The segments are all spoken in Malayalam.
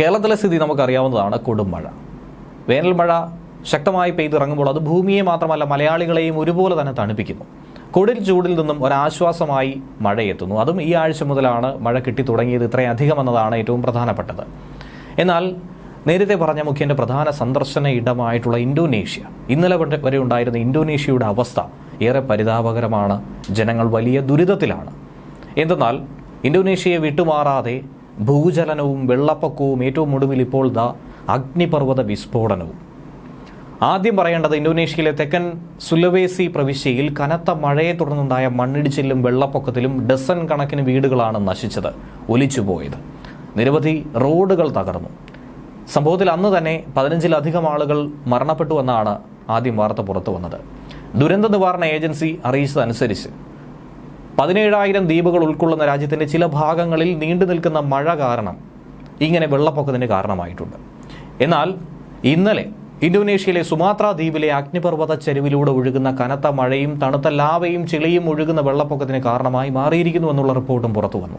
കേരളത്തിലെ സ്ഥിതി നമുക്കറിയാവുന്നതാണ് കൊടും മഴ വേനൽ മഴ ശക്തമായി പെയ്തിറങ്ങുമ്പോൾ അത് ഭൂമിയെ മാത്രമല്ല മലയാളികളെയും ഒരുപോലെ തന്നെ തണുപ്പിക്കുന്നു. കൊടുൽ ചൂടിൽ നിന്നും ഒരാശ്വാസമായി മഴയെത്തുന്നു. അതും ഈ ആഴ്ച മുതലാണ് മഴ കിട്ടി തുടങ്ങിയത് ഇത്രയധികം എന്നതാണ് ഏറ്റവും പ്രധാനപ്പെട്ടത്. എന്നാൽ നേരത്തെ പറഞ്ഞ മുഖ്യന്റെ പ്രധാന സന്ദർശന ഇടമായിട്ടുള്ള ഇന്തോനേഷ്യ. ഇന്നലെ വരെ ഉണ്ടായിരുന്ന ഇന്തോനേഷ്യയുടെ അവസ്ഥ ഏറെ പരിതാപകരമാണ്. ജനങ്ങൾ വലിയ ദുരിതത്തിലാണ്. എന്തെന്നാൽ ഇന്തോനേഷ്യയെ വിട്ടുമാറാതെ ഭൂചലനവും വെള്ളപ്പൊക്കവും ഏറ്റവും ഒടുവിൽ ഇപ്പോൾ ദ അഗ്നിപർവത വിസ്ഫോടനവും. ആദ്യം പറയേണ്ടത് ഇന്തോനേഷ്യയിലെ തെക്കൻ സുലവേസി പ്രവിശ്യയിൽ കനത്ത മഴയെ തുടർന്നുണ്ടായ മണ്ണിടിച്ചിലും വെള്ളപ്പൊക്കത്തിലും ഡസൺ കണക്കിന് വീടുകളാണ് നശിച്ചത് ഒലിച്ചുപോയത്. നിരവധി റോഡുകൾ തകർന്നു. സംഭവത്തിൽ അന്ന് തന്നെ പതിനഞ്ചിലധികം ആളുകൾ മരണപ്പെട്ടു എന്നാണ് ആദ്യം വാർത്ത പുറത്തു വന്നത് ദുരന്ത നിവാരണ ഏജൻസി അറിയിച്ചതനുസരിച്ച് പതിനേഴായിരം ദ്വീപുകൾ ഉൾക്കൊള്ളുന്ന രാജ്യത്തിന്റെ ചില ഭാഗങ്ങളിൽ നീണ്ടു നിൽക്കുന്ന മഴ കാരണം ഇങ്ങനെ വെള്ളപ്പൊക്കത്തിന് കാരണമായിട്ടുണ്ട്. എന്നാൽ ഇന്നലെ ഇന്തോനേഷ്യയിലെ സുമാത്ര ദ്വീപിലെ അഗ്നിപർവത ചരിവിലൂടെ ഒഴുകുന്ന കനത്ത മഴയും തണുത്ത ലാവയും ചെളിയും ഒഴുകുന്ന വെള്ളപ്പൊക്കത്തിന് കാരണമായി മാറിയിരിക്കുന്നു എന്നുള്ള റിപ്പോർട്ടും പുറത്തു വന്നു.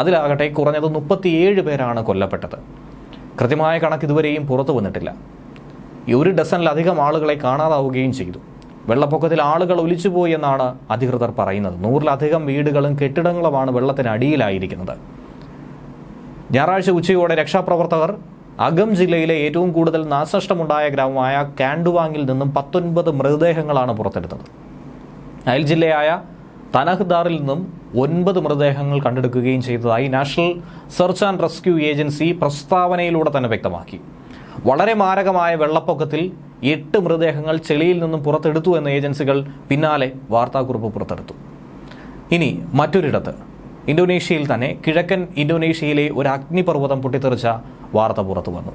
അതിലാകട്ടെ കുറഞ്ഞത് മുപ്പത്തിയേഴ് പേരാണ് കൊല്ലപ്പെട്ടത്. കൃത്യമായ കണക്ക് ഇതുവരെയും പുറത്തു വന്നിട്ടില്ല. ഈ ഒരു ഡസനിലധികം ആളുകളെ കാണാതാവുകയും ചെയ്തു. വെള്ളപ്പൊക്കത്തിൽ ആളുകൾ ഒലിച്ചുപോയി എന്നാണ് അധികൃതർ പറയുന്നത്. നൂറിലധികം വീടുകളും കെട്ടിടങ്ങളുമാണ് വെള്ളത്തിനടിയിലായിരിക്കുന്നത് ഞായറാഴ്ച ഉച്ചയോടെ രക്ഷാപ്രവർത്തകർ അഗം ജില്ലയിലെ ഏറ്റവും കൂടുതൽ നാശനഷ്ടമുണ്ടായ ഗ്രാമമായ കാൻഡുവാങ്ങിൽ നിന്നും പത്തൊൻപത് മൃതദേഹങ്ങളാണ് പുറത്തെടുത്തത്. അയൽ ജില്ലയായ തനഹ്ദാറിൽ നിന്നും ഒൻപത് മൃതദേഹങ്ങൾ കണ്ടെടുക്കുകയും ചെയ്തതായി national search and rescue agency പ്രസ്താവനയിലൂടെ തന്നെ വ്യക്തമാക്കി. വളരെ മാരകമായ വെള്ളപ്പൊക്കത്തിൽ എട്ട് മൃതദേഹങ്ങൾ ചെളിയിൽ നിന്നും പുറത്തെടുത്തു എന്ന ഏജൻസികൾ പിന്നാലെ വാർത്താക്കുറിപ്പ് പുറത്തെടുത്തു. ഇനി മറ്റൊരിടത്ത്. ഇന്തോനേഷ്യയിൽ തന്നെ കിഴക്കൻ ഇന്തോനേഷ്യയിലെ ഒരു അഗ്നിപർവതം പൊട്ടിത്തെറിച്ച വാർത്ത പുറത്തു വന്നു.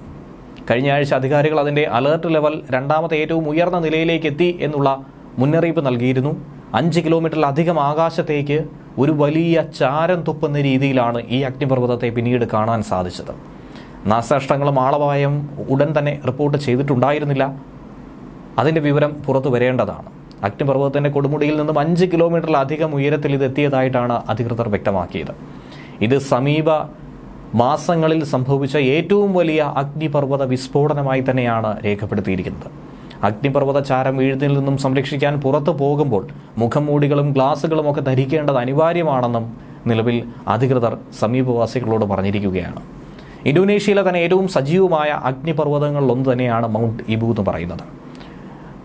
കഴിഞ്ഞ ആഴ്ച അധികാരികൾ അതിന്റെ അലേർട്ട് ലെവൽ രണ്ടാമത്തെ ഏറ്റവും ഉയർന്ന നിലയിലേക്ക് എത്തി എന്നുള്ള മുന്നറിയിപ്പ് നൽകിയിരുന്നു. അഞ്ച് കിലോമീറ്ററിലധികം ആകാശത്തേക്ക് ഒരു വലിയ ചാരം തുപ്പുന്ന രീതിയിലാണ് ഈ അഗ്നിപർവതത്തെ പിന്നീട് കാണാൻ സാധിച്ചത്. നാശനഷ്ടങ്ങളും ആളപായം ഉടൻ തന്നെ റിപ്പോർട്ട് ചെയ്തിട്ടുണ്ടായിരുന്നില്ല. അതിന്റെ വിവരം പുറത്തു വരേണ്ടതാണ്. അഗ്നിപർവതത്തിന്റെ കൊടുമുടിയിൽ നിന്നും അഞ്ച് കിലോമീറ്ററിലധികം ഉയരത്തിൽ ഇത് എത്തിയതായിട്ടാണ് അധികൃതർ വ്യക്തമാക്കിയത്. ഇത് സമീപ മാസങ്ങളിൽ സംഭവിച്ച ഏറ്റവും വലിയ അഗ്നിപർവത വിസ്ഫോടനമായി തന്നെയാണ് രേഖപ്പെടുത്തിയിരിക്കുന്നത്. അഗ്നിപർവത ചാരം വീഴുന്നതിൽ നിന്നും സംരക്ഷിക്കാൻ പുറത്തു പോകുമ്പോൾ മുഖംമൂടികളും ഗ്ലാസുകളും ഒക്കെ ധരിക്കേണ്ടത് അനിവാര്യമാണെന്നും നിലവിൽ അധികൃതർ സമീപവാസികളോട് പറഞ്ഞിരിക്കുകയാണ്. ഇന്തോനേഷ്യയിലെ തന്നെ ഏറ്റവും സജീവമായ അഗ്നിപർവതങ്ങളിലൊന്ന് തന്നെയാണ് മൗണ്ട് ഇബു എന്ന് പറയുന്നത്.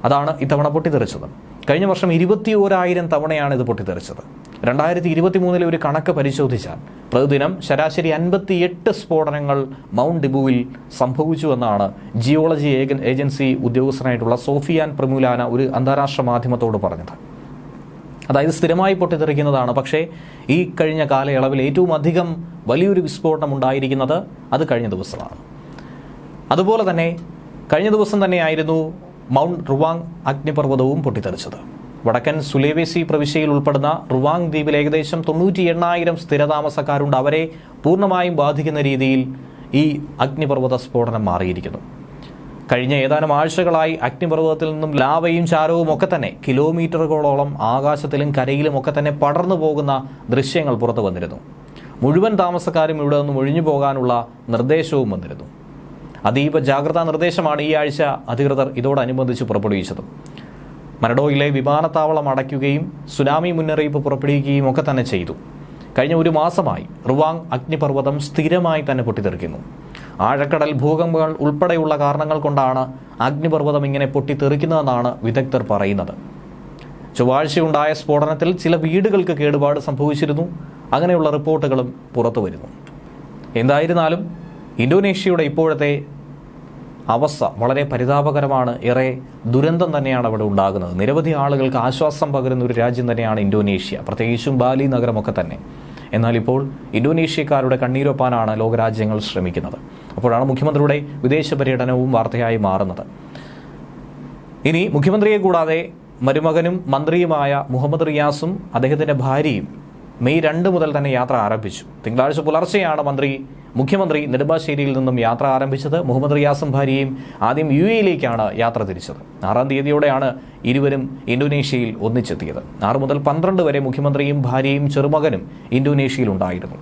അതാണ് ഇത്തവണ പൊട്ടിത്തെറിച്ചത്. കഴിഞ്ഞ വർഷം ഇരുപത്തി ഓരായിരം തവണയാണ് ഇത് പൊട്ടിത്തെറിച്ചത്. രണ്ടായിരത്തി ഇരുപത്തി മൂന്നിലെ ഒരു കണക്ക് പരിശോധിച്ചാൽ പ്രതിദിനം ശരാശരി അൻപത്തിയെട്ട് സ്ഫോടനങ്ങൾ മൗണ്ട് ഡിബുവിൽ സംഭവിച്ചു എന്നാണ് ജിയോളജി ഏജൻ- ഏജൻസി ഉദ്യോഗസ്ഥനായിട്ടുള്ള സോഫിയാൻ പ്രമുലാന ഒരു അന്താരാഷ്ട്ര മാധ്യമത്തോട് പറഞ്ഞത്. അതായത് സ്ഥിരമായി പൊട്ടിത്തെറിക്കുന്നതാണ്. പക്ഷേ ഈ കഴിഞ്ഞ കാലയളവിൽ ഏറ്റവും അധികം വലിയൊരു വിസ്ഫോടനം ഉണ്ടായിരിക്കുന്നത് അത് കഴിഞ്ഞ ദിവസമാണ്. അതുപോലെ തന്നെ കഴിഞ്ഞ ദിവസം തന്നെയായിരുന്നു മൗണ്ട് റുവാങ് അഗ്നിപർവതവും പൊട്ടിത്തെറിച്ചത്. വടക്കൻ സുലേവേസി പ്രവിശ്യയിൽ ഉൾപ്പെടുന്ന റുവാങ് ദ്വീപിൽ ഏകദേശം തൊണ്ണൂറ്റി എണ്ണായിരം സ്ഥിരതാമസക്കാരുണ്ട്. അവരെ പൂർണമായും ബാധിക്കുന്ന രീതിയിൽ ഈ അഗ്നിപർവത സ്ഫോടനം മാറിയിരിക്കുന്നു. കഴിഞ്ഞ ഏതാനും ആഴ്ചകളായി അഗ്നിപർവതത്തിൽ നിന്നും ലാവയും ചാരവും ഒക്കെ തന്നെ കിലോമീറ്ററുകളോളം ആകാശത്തിലും കരയിലും ഒക്കെ തന്നെ പടർന്നു പോകുന്ന ദൃശ്യങ്ങൾ പുറത്തു വന്നിരുന്നു. മുഴുവൻ താമസക്കാരും ഇവിടെ നിന്നും ഒഴിഞ്ഞു പോകാനുള്ള നിർദ്ദേശവും വന്നിരുന്നു. അതീവ ജാഗ്രതാ നിർദ്ദേശമാണ് ഈ ആഴ്ച അധികൃതർ ഇതോടനുബന്ധിച്ച് പുറപ്പെടുവിച്ചത്. മരഡോയിലെ വിമാനത്താവളം അടയ്ക്കുകയും സുനാമി മുന്നറിയിപ്പ് പുറപ്പെടുവിക്കുകയും ഒക്കെ തന്നെ ചെയ്തു. കഴിഞ്ഞ ഒരു മാസമായി റുവാങ് അഗ്നിപർവതം സ്ഥിരമായി തന്നെ പൊട്ടിത്തെറിക്കുന്നു. ആഴക്കടൽ ഭൂകമ്പങ്ങൾ ഉൾപ്പെടെയുള്ള കാരണങ്ങൾ കൊണ്ടാണ് അഗ്നിപർവതം ഇങ്ങനെ പൊട്ടിത്തെറിക്കുന്നതെന്നാണ് വിദഗ്ധർ പറയുന്നത്. ചൊവ്വാഴ്ചയുണ്ടായ സ്ഫോടനത്തിൽ ചില വീടുകൾക്ക് കേടുപാട് സംഭവിച്ചിരുന്നു. അങ്ങനെയുള്ള റിപ്പോർട്ടുകളും പുറത്തു വരുന്നു എന്തായിരുന്നാലും ഇന്തോനേഷ്യയുടെ ഇപ്പോഴത്തെ അവസ്ഥ വളരെ പരിതാപകരമാണ്. ഏറെ ദുരന്തം തന്നെയാണ് അവിടെ ഉണ്ടാകുന്നത്. നിരവധി ആളുകൾക്ക് ആശ്വാസം പകരുന്ന ഒരു രാജ്യം തന്നെയാണ് ഇന്തോനേഷ്യ. പ്രത്യേകിച്ചും ബാലി നഗരമൊക്കെ തന്നെ. എന്നാൽ ഇപ്പോൾ ഇന്തോനേഷ്യക്കാരുടെ കണ്ണീരൊപ്പാനാണ് ലോകരാജ്യങ്ങൾ ശ്രമിക്കുന്നത്. അപ്പോഴാണ് മുഖ്യമന്ത്രിയുടെ വിദേശ പര്യടനവും വാർത്തയായി മാറുന്നത്. ഇനി മുഖ്യമന്ത്രിയെ കൂടാതെ മരുമകനും മന്ത്രിയുമായ മുഹമ്മദ് റിയാസും അദ്ദേഹത്തിന്റെ ഭാര്യയും മെയ് രണ്ട് മുതൽ തന്നെ യാത്ര ആരംഭിച്ചു. തിങ്കളാഴ്ച പുലർച്ചെയാണ് മന്ത്രി മുഖ്യമന്ത്രി നെടുമ്പാശ്ശേരിയിൽ നിന്നും യാത്ര ആരംഭിച്ചത് മുഹമ്മദ് റിയാസും ഭാര്യയും ആദ്യം യു എയിലേക്കാണ് യാത്ര തിരിച്ചത്. ആറാം തീയതിയോടെയാണ് ഇരുവരും ഇന്തോനേഷ്യയിൽ ഒന്നിച്ചെത്തിയത്. ആറ് മുതൽ പന്ത്രണ്ട് വരെ മുഖ്യമന്ത്രിയും ഭാര്യയും ചെറുമകനും ഇന്തോനേഷ്യയിൽ ഉണ്ടായിരുന്നു.